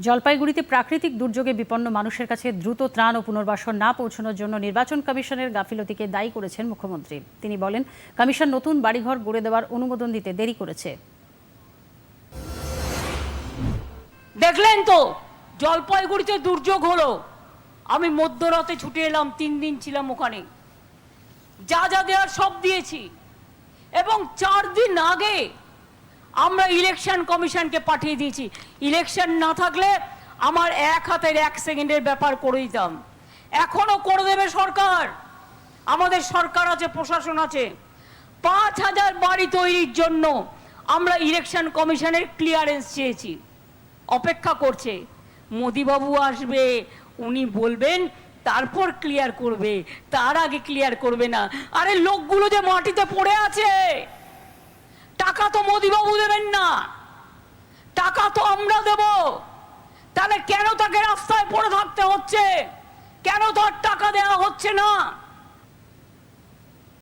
জলপাইগুড়িতে প্রাকৃতিক দুর্যোগে বিপন্ন মানুষের কাছে দ্রুত ত্রাণ ও পুনর্বাসন না পৌঁছানোর জন্য নির্বাচন কমিশনের গাফিলতিকে দায়ী করেছেন মুখ্যমন্ত্রী। তিনি বলেন, কমিশন নতুন বাড়িঘর গড়ে দেওয়ার অনুমোদন দিতে দেরি করেছে। দেখলেন তো, জলপাইগুড়িতে দুর্যোগ হলো। আমি মধ্যরাতে ছুটে এলাম, তিন দিন ছিলাম ওখানে। যা যা দেওয়ার সব দিয়েছি। এবং চার দিন আগে আমরা ইলেকশন কমিশনকে পাঠিয়ে দিয়েছি। ইলেকশন না থাকলে আমার এক হাতের এক সেকেন্ডের ব্যাপার করে দিতাম এখনও করে দেবে সরকার। আমাদের সরকার আছে, প্রশাসন আছে। পাঁচ হাজার বাড়ি তৈরির জন্য আমরা ইলেকশন কমিশনের ক্লিয়ারেন্স চেয়েছি। অপেক্ষা করছে। মোদিবাবু আসবে, উনি বলবেন, তারপর ক্লিয়ার করবে। তার আগে ক্লিয়ার করবে না। আরে লোকগুলো যে মাটিতে পড়ে আছে! মোদিবাবু দেবেন না। টাকা তো আমরা দেব। তাহলে কেন তাকে রাস্তায় পড়ে থাকতে হচ্ছে? কেন তার টাকা দেওয়া হচ্ছে না?